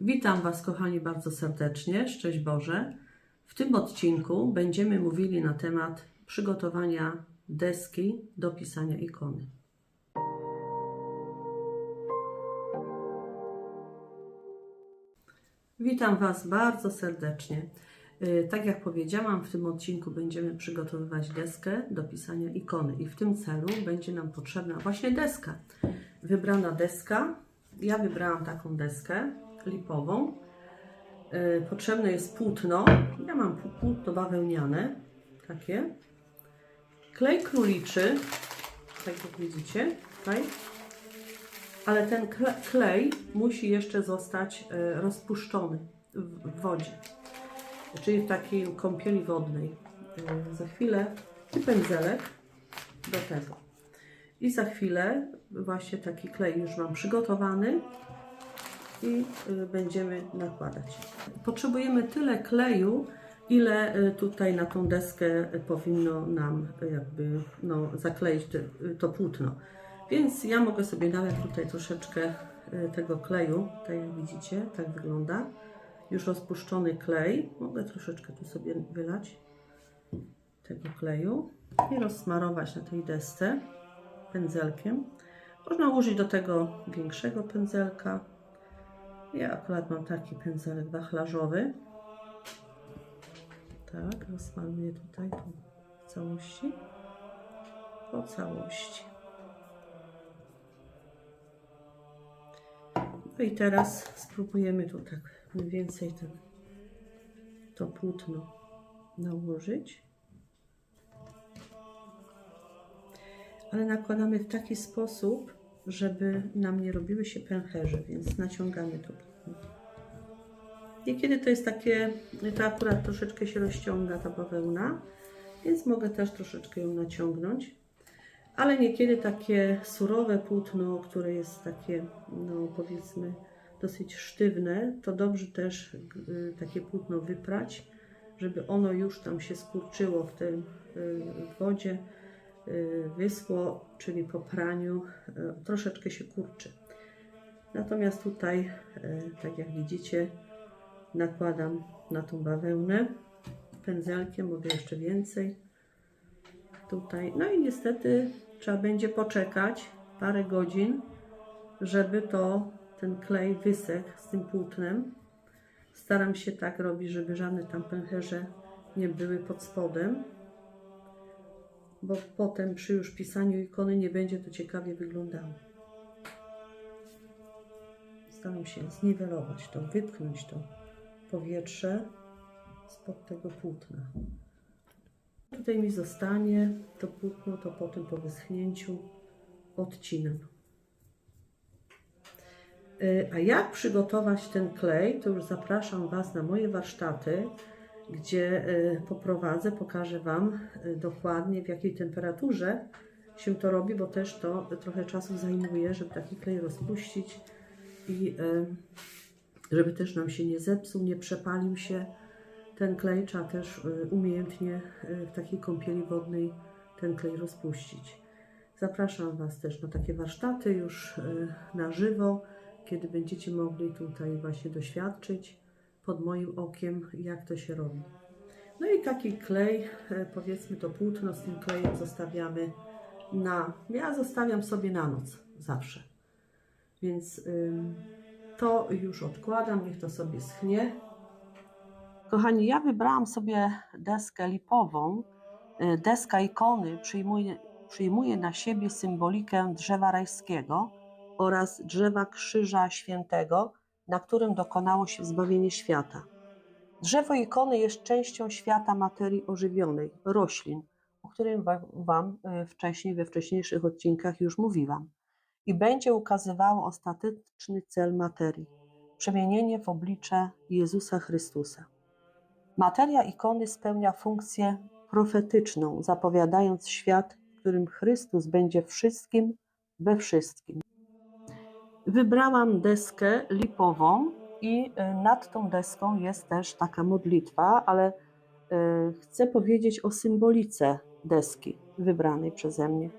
Witam Was, kochani, bardzo serdecznie. Szczęść Boże. W tym odcinku będziemy mówili na temat przygotowania deski do pisania ikony. Witam Was bardzo serdecznie. Y, Tak jak powiedziałam, w tym odcinku będziemy przygotowywać deskę do pisania ikony i w tym celu będzie nam potrzebna właśnie deska. Wybrana deska, ja wybrałam taką deskę lipową. Y, Potrzebne jest płótno, ja mam płótno bawełniane, takie. Klej króliczy, tak jak widzicie, tutaj. Ale ten kle- klej musi jeszcze zostać y, rozpuszczony w wodzie czyli w takiej kąpieli wodnej. Yy, Za chwilę pędzelek do tego. I za chwilę właśnie taki klej już mam przygotowany i yy, będziemy nakładać. Potrzebujemy tyle kleju, ile yy, tutaj na tą deskę powinno nam yy, jakby no, zakleić to płótno. Więc ja mogę sobie nawet tutaj troszeczkę tego kleju, tak jak widzicie, tak wygląda już rozpuszczony klej. Mogę troszeczkę tu sobie wylać tego kleju i rozsmarować na tej desce pędzelkiem. Można użyć do tego większego pędzelka. Ja akurat mam taki pędzelek wachlarzowy. Tak, rozsmaruję tutaj po całości. Po całości. No i teraz spróbujemy tu tak mniej więcej ten, to płótno nałożyć. Ale nakładamy w taki sposób, żeby nam nie robiły się pęcherze, więc naciągamy to. Niekiedy to jest takie, to akurat troszeczkę się rozciąga ta bawełna, więc mogę też troszeczkę ją naciągnąć ale niekiedy takie surowe płótno, które jest takie, no powiedzmy, dosyć sztywne, to dobrze też y, takie płótno wyprać, żeby ono już tam się skurczyło w tej y, wodzie, wyschło, czyli po praniu y, troszeczkę się kurczy. Natomiast tutaj, y, tak jak widzicie, nakładam na tą bawełnę pędzelkiem, mogę jeszcze więcej tutaj. No i niestety trzeba będzie poczekać parę godzin, żeby to ten klej wysechł z tym płótnem. Staram się tak robić, żeby żadne tam pęcherze nie były pod spodem, bo potem przy już pisaniu ikony nie będzie to ciekawie wyglądało. Staram się zniwelować to, wypchnąć to powietrze spod tego płótna. Tutaj mi zostanie to płótno, to potem po wyschnięciu odcinam. Y, A jak przygotować ten klej, to już zapraszam Was na moje warsztaty, gdzie y, poprowadzę, pokażę Wam y, dokładnie w jakiej temperaturze się to robi, bo też to trochę czasu zajmuje, żeby taki klej rozpuścić i y, żeby też nam się nie zepsuł, nie przepalił się ten klej trzeba też umiejętnie w takiej kąpieli wodnej ten klej rozpuścić. Zapraszam Was też na takie warsztaty już na żywo, kiedy będziecie mogli tutaj właśnie doświadczyć pod moim okiem, jak to się robi. No i taki klej, y, powiedzmy to płótno z tym klejem zostawiamy na, ja zostawiam sobie na noc zawsze. Więc to już odkładam, niech to sobie schnie. Kochani, ja wybrałam sobie deskę lipową. Y, Deska ikony przyjmuje, przyjmuje na siebie symbolikę drzewa rajskiego oraz drzewa krzyża świętego, na którym dokonało się zbawienie świata. Drzewo ikony jest częścią świata materii ożywionej, roślin, o którym wa- Wam y, wcześniej, we wcześniejszych odcinkach już mówiłam, i będzie ukazywało ostateczny cel materii przemienienie w oblicze Jezusa Chrystusa. Materia ikony spełnia funkcję profetyczną, zapowiadając świat, w którym Chrystus będzie wszystkim we wszystkim. Wybrałam deskę lipową i y, nad tą deską jest też taka modlitwa, ale y, chcę powiedzieć o symbolice deski wybranej przeze mnie.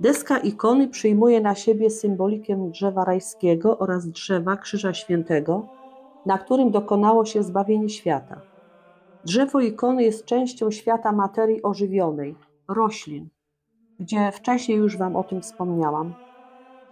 Deska ikony przyjmuje na siebie symbolikę drzewa rajskiego oraz drzewa Krzyża Świętego, na którym dokonało się zbawienie świata. Drzewo ikony jest częścią świata materii ożywionej, roślin, gdzie wcześniej już Wam o tym wspomniałam,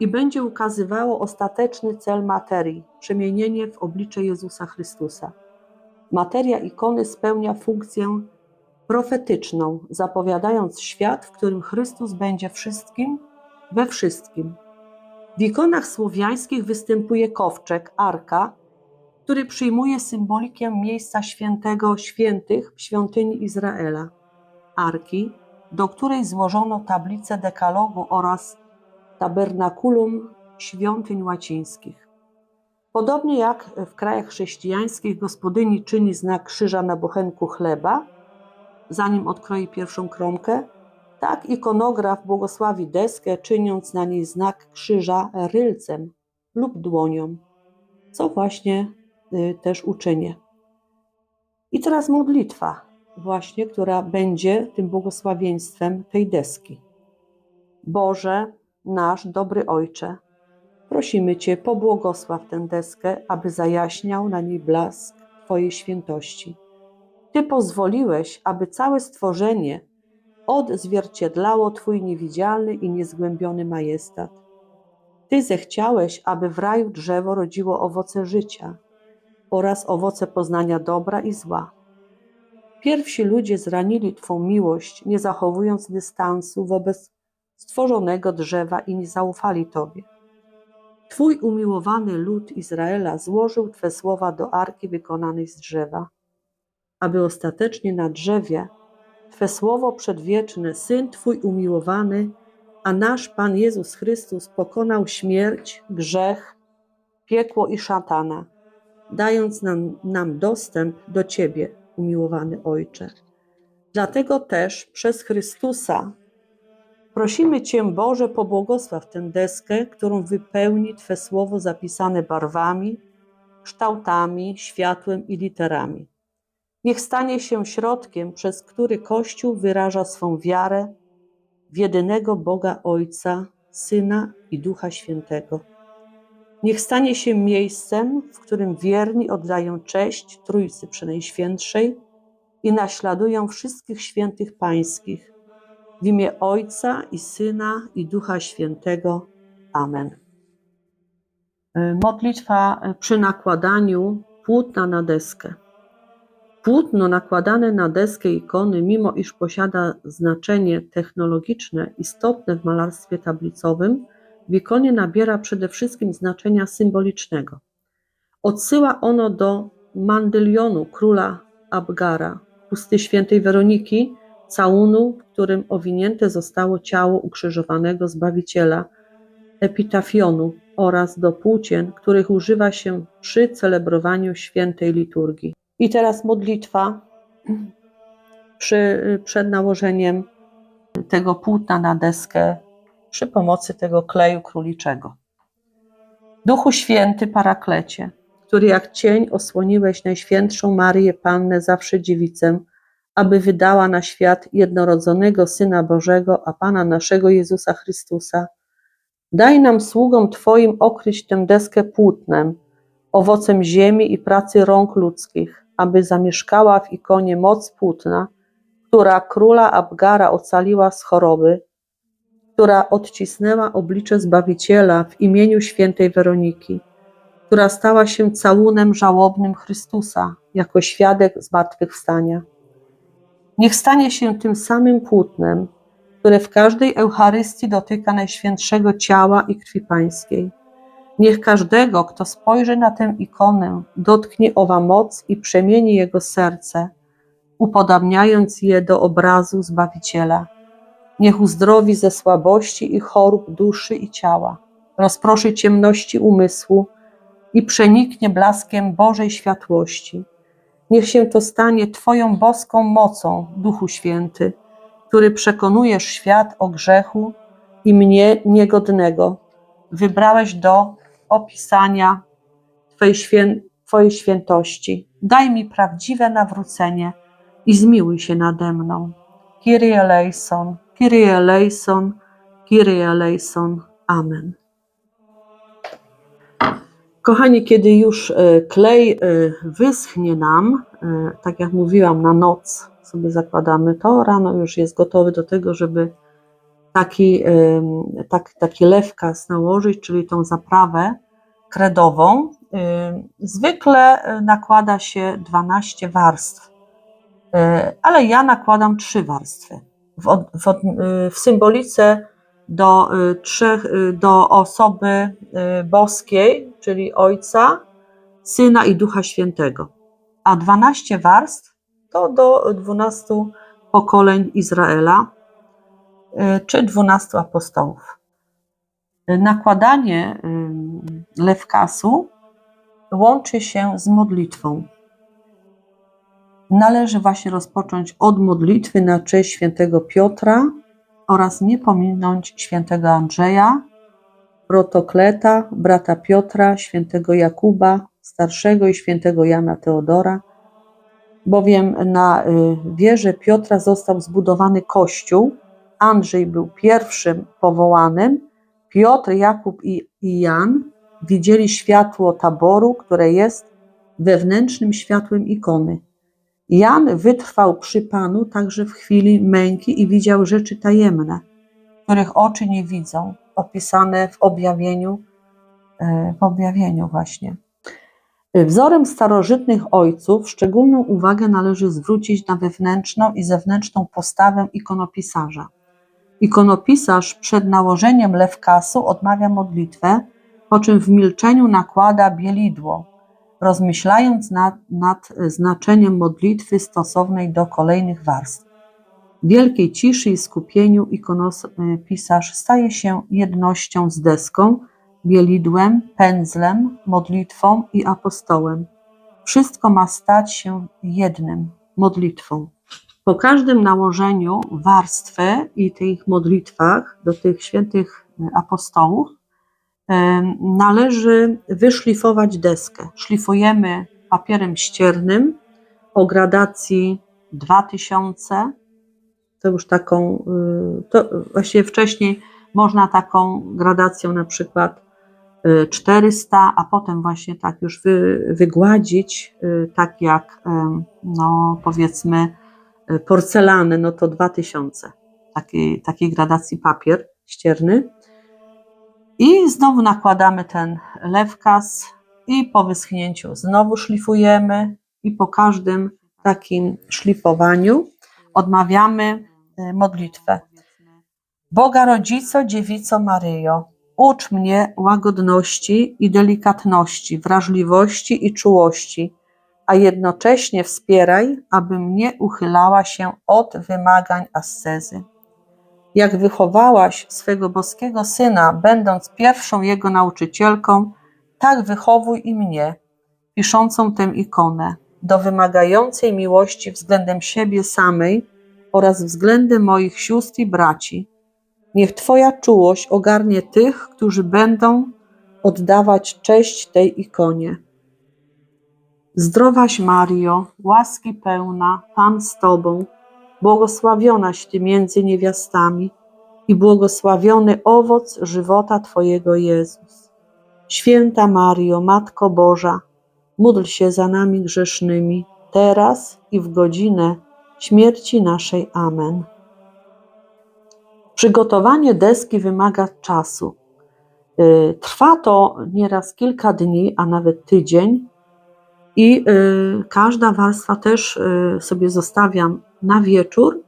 i będzie ukazywało ostateczny cel materii przemienienie w oblicze Jezusa Chrystusa. Materia ikony spełnia funkcję profetyczną, zapowiadając świat, w którym Chrystus będzie wszystkim we wszystkim. W ikonach słowiańskich występuje kowczek, arka, który przyjmuje symbolikę miejsca świętego świętych w świątyni Izraela, arki, do której złożono tablicę dekalogu oraz tabernakulum świątyń łacińskich. Podobnie jak w krajach chrześcijańskich gospodyni czyni znak krzyża na bochenku chleba, zanim odkroi pierwszą kromkę, tak ikonograf błogosławi deskę, czyniąc na niej znak krzyża rylcem lub dłonią, co właśnie y, też uczynię. I teraz modlitwa, właśnie, która będzie tym błogosławieństwem tej deski. Boże, nasz dobry Ojcze, prosimy Cię, pobłogosław tę deskę, aby zajaśniał na niej blask Twojej świętości. Ty pozwoliłeś, aby całe stworzenie odzwierciedlało Twój niewidzialny i niezgłębiony majestat. Ty zechciałeś, aby w raju drzewo rodziło owoce życia oraz owoce poznania dobra i zła. Pierwsi ludzie zranili Twą miłość, nie zachowując dystansu wobec stworzonego drzewa i nie zaufali Tobie. Twój umiłowany lud Izraela złożył Twe słowa do arki wykonanej z drzewa, aby ostatecznie na drzewie Twe słowo przedwieczne, Syn Twój umiłowany, a nasz Pan Jezus Chrystus pokonał śmierć, grzech, piekło i szatana, dając nam, nam dostęp do Ciebie, umiłowany Ojcze. Dlatego też przez Chrystusa prosimy Cię, Boże, pobłogosław tę deskę, którą wypełni Twe słowo zapisane barwami, kształtami, światłem i literami. Niech stanie się środkiem, przez który Kościół wyraża swą wiarę w jedynego Boga Ojca, Syna i Ducha Świętego. Niech stanie się miejscem, w którym wierni oddają cześć Trójcy Przenajświętszej i naśladują wszystkich świętych pańskich. W imię Ojca i Syna i Ducha Świętego. Amen. Modlitwa przy nakładaniu płótna na deskę. Płótno nakładane na deskę ikony, mimo iż posiada znaczenie technologiczne istotne w malarstwie tablicowym, w ikonie nabiera przede wszystkim znaczenia symbolicznego. Odsyła ono do mandylionu króla Abgara, chusty świętej Weroniki, całunu, w którym owinięte zostało ciało ukrzyżowanego Zbawiciela, epitafionu oraz do płócien, których używa się przy celebrowaniu świętej liturgii. I teraz modlitwa przy, przed nałożeniem tego płótna na deskę przy pomocy tego kleju króliczego. Duchu Święty Paraklecie, który jak cień osłoniłeś Najświętszą Marię Pannę, zawsze dziewicę, aby wydała na świat jednorodzonego Syna Bożego, a Pana naszego Jezusa Chrystusa, daj nam sługom Twoim okryć tę deskę płótnem, owocem ziemi i pracy rąk ludzkich, aby zamieszkała w ikonie moc płótna, która króla Abgara ocaliła z choroby, która odcisnęła oblicze Zbawiciela w imieniu świętej Weroniki, która stała się całunem żałobnym Chrystusa jako świadek zmartwychwstania. Niech stanie się tym samym płótnem, które w każdej Eucharystii dotyka Najświętszego ciała i krwi Pańskiej. Niech każdego, kto spojrzy na tę ikonę, dotknie owa moc i przemieni jego serce, upodabniając je do obrazu Zbawiciela. Niech uzdrowi ze słabości i chorób duszy i ciała, rozproszy ciemności umysłu i przeniknie blaskiem Bożej światłości. Niech się to stanie Twoją boską mocą, Duchu Święty, który przekonujesz świat o grzechu i mnie niegodnego. Wybrałeś do opisania Twojej, świę, Twojej świętości. Daj mi prawdziwe nawrócenie i zmiłuj się nade mną. Kyrie eleison, Kyrie eleison, Kyrie eleison. Amen. Kochani, kiedy już e, klej e, wyschnie nam, e, tak jak mówiłam, na noc sobie zakładamy to, rano już jest gotowy do tego, żeby taki, tak, taki lewkas nałożyć, czyli tą zaprawę kredową. Zwykle nakłada się 12 warstw, ale ja nakładam 3 warstwy. W, w, w symbolice do, trzech, do osoby boskiej, czyli Ojca, Syna i Ducha Świętego. A 12 warstw to do 12 pokoleń Izraela, y, czy 12 apostołów. Nakładanie y, lewkasu łączy się z modlitwą. Należy właśnie rozpocząć od modlitwy na cześć świętego Piotra oraz nie pominąć świętego Andrzeja, protokleta, brata Piotra, świętego Jakuba starszego i świętego Jana Teodora, bowiem na y, wieży Piotra został zbudowany kościół. Andrzej był pierwszym powołanym. Piotr, Jakub i Jan widzieli światło taboru, które jest wewnętrznym światłem ikony. Jan wytrwał przy Panu także w chwili męki i widział rzeczy tajemne, których oczy nie widzą, opisane w objawieniu, e, w objawieniu właśnie. Wzorem starożytnych ojców szczególną uwagę należy zwrócić na wewnętrzną i zewnętrzną postawę ikonopisarza. Ikonopisarz przed nałożeniem lewkasu odmawia modlitwę, po czym w milczeniu nakłada bielidło, rozmyślając nad, nad znaczeniem modlitwy stosownej do kolejnych warstw. W wielkiej ciszy i skupieniu ikonopisarz staje się jednością z deską, bielidłem, pędzlem, modlitwą i apostołem. Wszystko ma stać się jednym modlitwą. Po każdym nałożeniu warstwy i tych modlitwach do tych świętych apostołów należy wyszlifować deskę. Szlifujemy papierem ściernym o gradacji 2000. To już taką, y, to właściwie wcześniej można taką gradacją na przykład y, 400, a potem właśnie tak już wy, wygładzić, y, tak jak no powiedzmy y, porcelany, no to 2000 takiej, takiej gradacji papier ścierny. I znowu nakładamy ten lewkas i po wyschnięciu znowu szlifujemy i po każdym takim szlifowaniu odmawiamy y, modlitwę. Boga Rodzico, Dziewico Maryjo, ucz mnie łagodności i delikatności, wrażliwości i czułości, a jednocześnie wspieraj, abym nie uchylała się od wymagań ascezy. Jak wychowałaś swego boskiego syna, będąc pierwszą jego nauczycielką, tak wychowuj i mnie, piszącą tę ikonę, do wymagającej miłości względem siebie samej oraz względem moich sióstr i braci. Niech Twoja czułość ogarnie tych, którzy będą oddawać cześć tej ikonie. Zdrowaś Mario, łaski pełna, Pan z Tobą, błogosławionaś Ty między niewiastami i błogosławiony owoc żywota Twojego Jezus. Święta Mario, Matko Boża, módl się za nami grzesznymi, teraz i w godzinę śmierci naszej. Amen. Przygotowanie deski wymaga czasu. Y, Trwa to nieraz kilka dni, a nawet tydzień, i y, każda warstwa też y, sobie zostawiam na wieczór.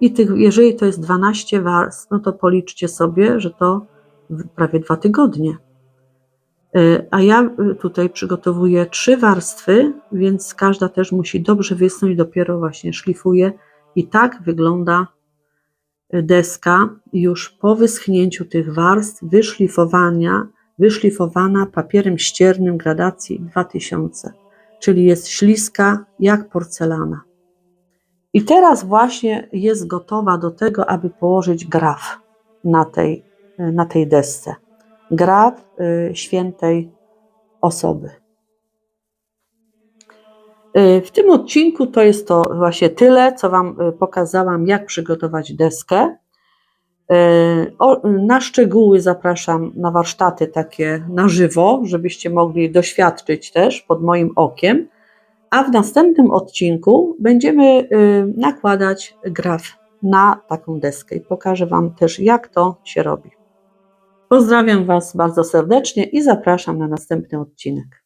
I tych, jeżeli to jest 12 warstw, no to policzcie sobie, że to prawie dwa tygodnie. Y, A ja y, tutaj przygotowuję trzy warstwy, więc każda też musi dobrze wysnąć, dopiero właśnie szlifuję. I tak wygląda deska już po wyschnięciu tych warstw, wyszlifowania, wyszlifowana papierem ściernym gradacji 2000, czyli jest śliska jak porcelana. I teraz właśnie jest gotowa do tego, aby położyć graf na tej, na tej desce. Graf y, świętej osoby. Y, W tym odcinku to jest to właśnie tyle, co Wam y, pokazałam, jak przygotować deskę. Na szczegóły zapraszam na warsztaty takie na żywo, żebyście mogli doświadczyć też pod moim okiem. A w następnym odcinku będziemy nakładać graf na taką deskę i pokażę Wam też, jak to się robi. Pozdrawiam Was bardzo serdecznie i zapraszam na następny odcinek.